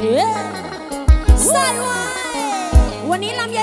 เอ๊ะใส่ไว้วันนี้ลำไย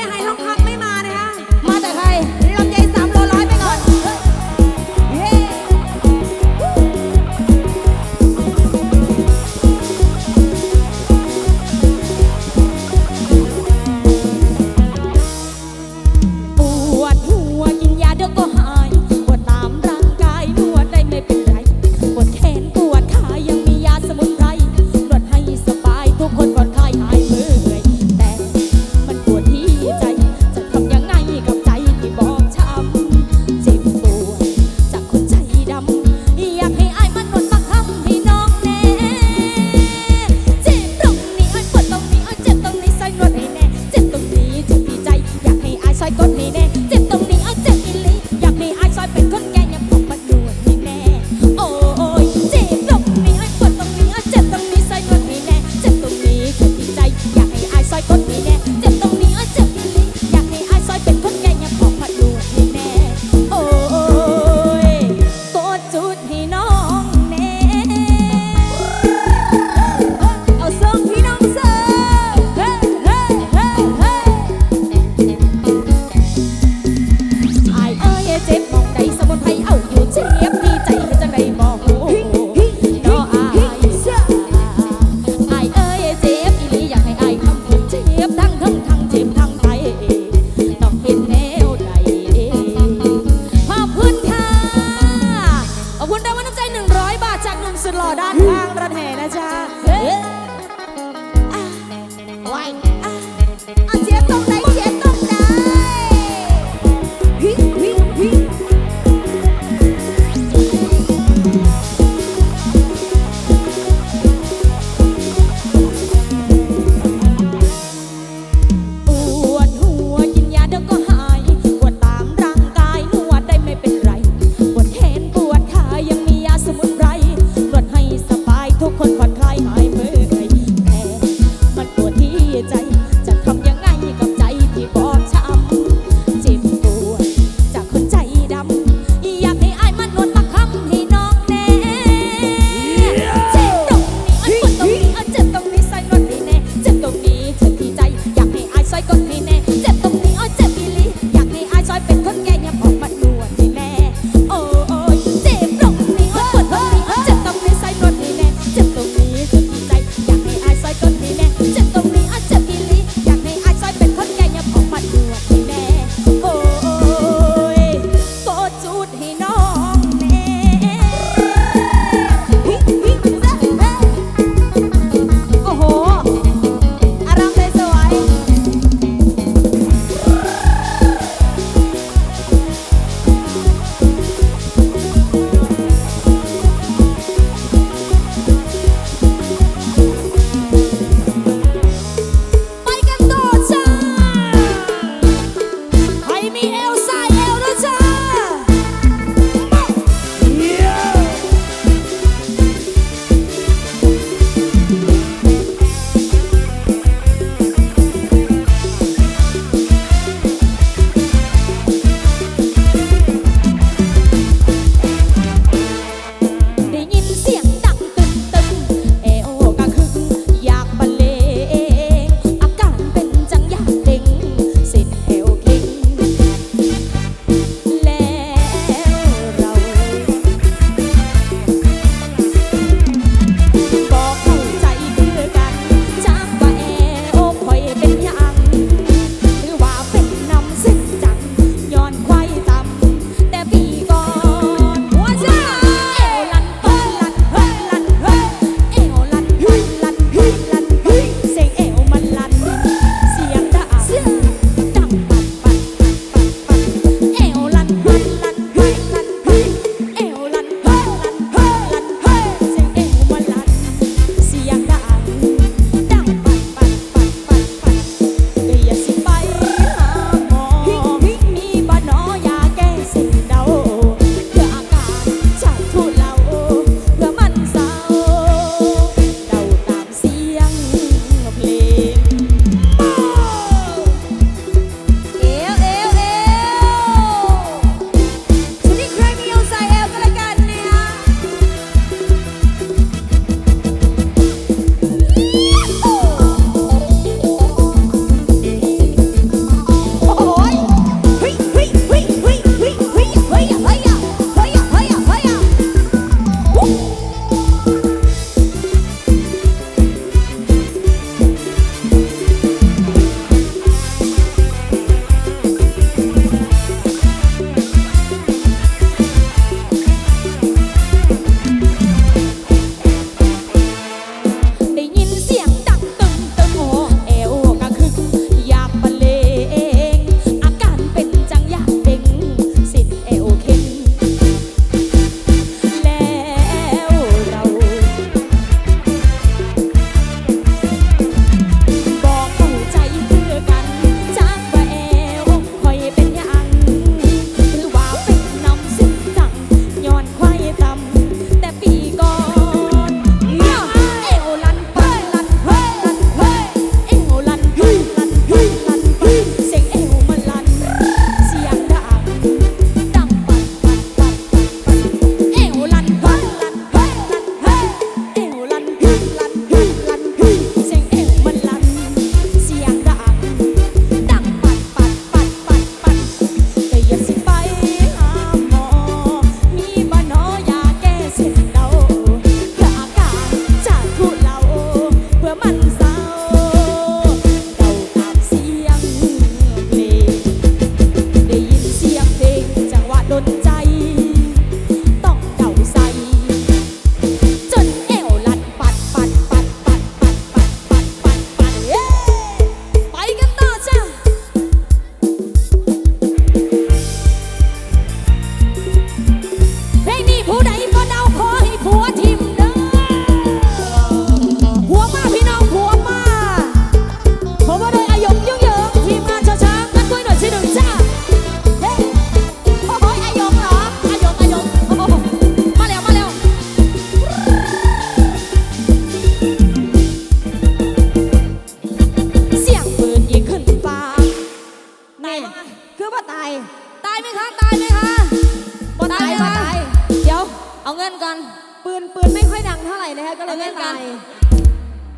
เงินกัน ปืนปืนไม่ค่อยดังเท่าไหร่นะคะก็เลยเงินกัน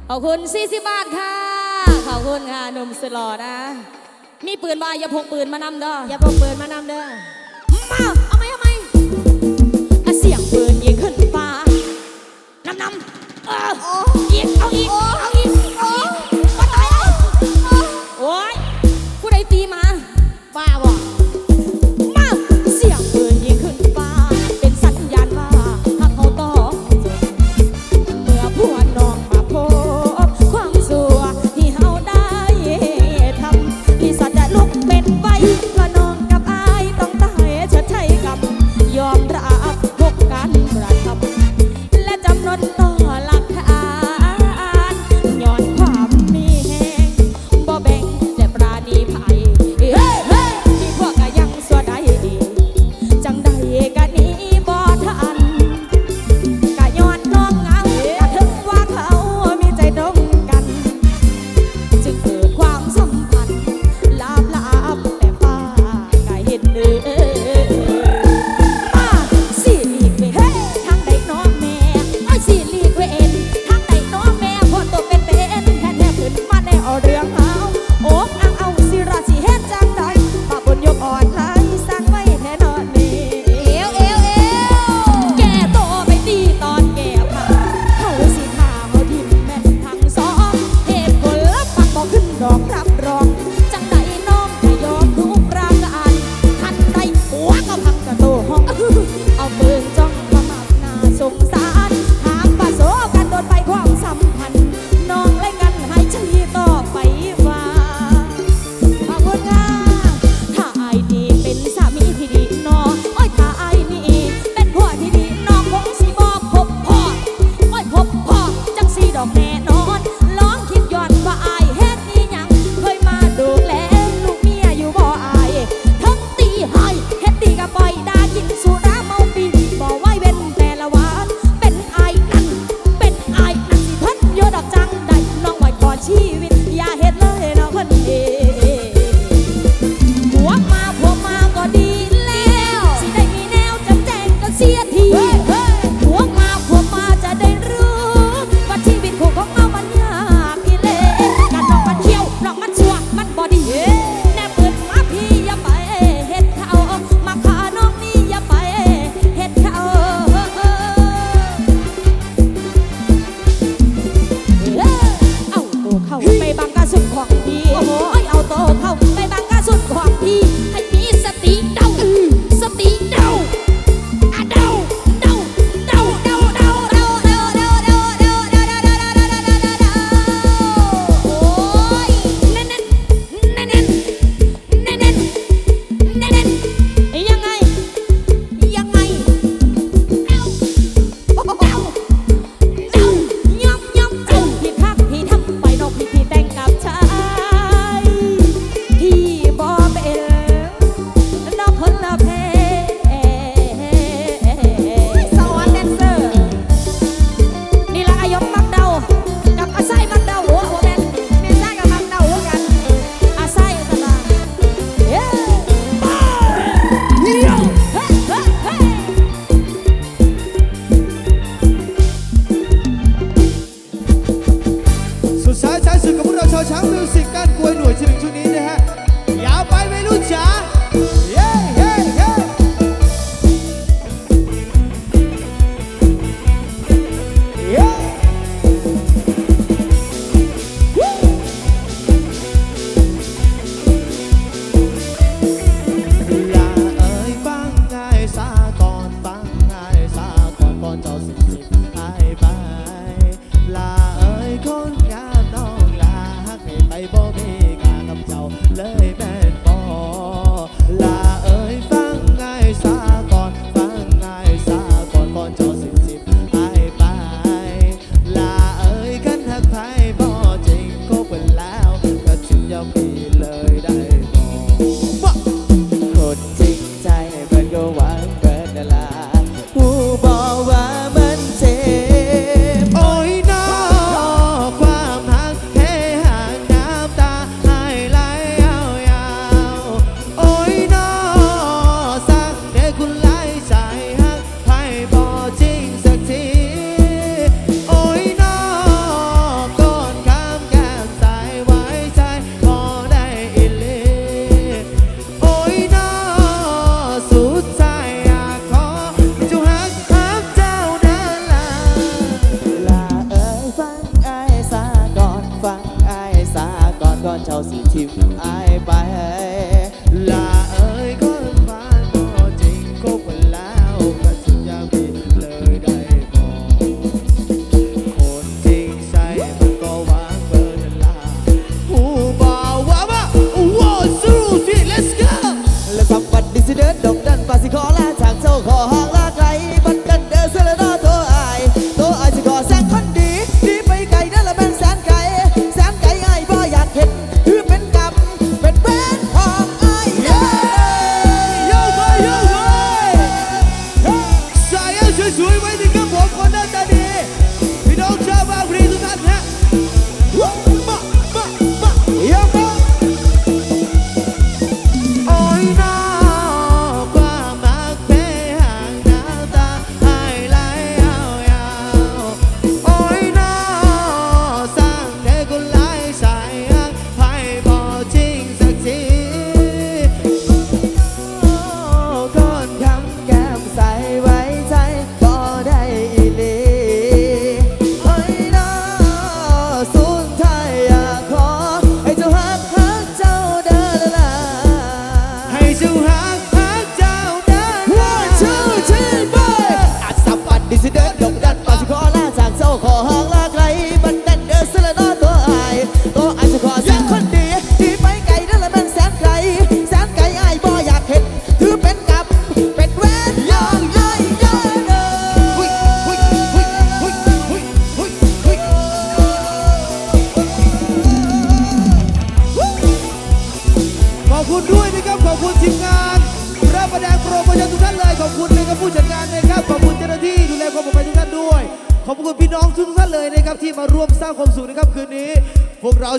ขอบคุณ40บาทค่ะ ขอบคุณค่ะหนุ่มสุดหล่อนะ มีปืนบ่าอย่าพกปืนมานำเด้อ อย่าพกปืนมานำเด้อ มาเอาไหมเอาไหมเสียงปืนยิงขึ้นฟ้านำนำเออยิงเอาอีกเอา I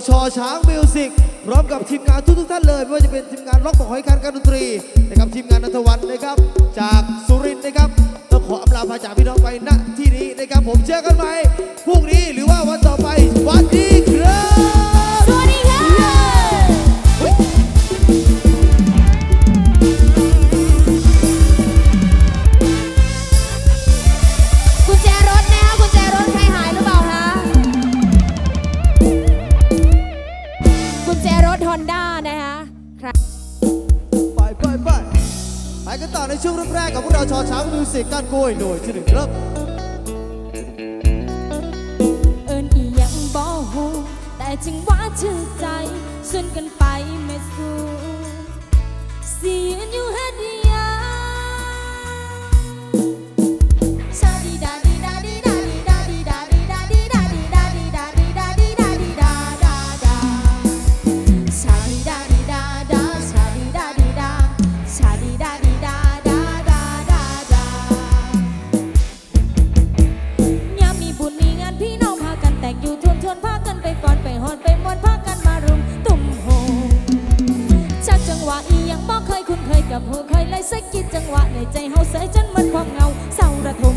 ชอช้างมิวสิกพร้อมกับทีมงานทุกๆท่านเลยไม่ว่าจะเป็นทีมงานร็อกบองหอยการการดนตรีนะครับทีมงานนัทวันนะครับ จากสุรินทร์นะครับต้องขออำลาพาจากพี่น้องไปณที่นี้นะครับผมเจอกันไหมพรุ่งนี้หรือว่าวันต่อไปวันดี แต่จึงว่าชื่อใจส่วนกันไปไม่สู้เสียนอยู่ให้ดี กับหัวคอยไล่สะกิดจังหวะในใจเฮาเสียจนมันความเงาเศร้าระทม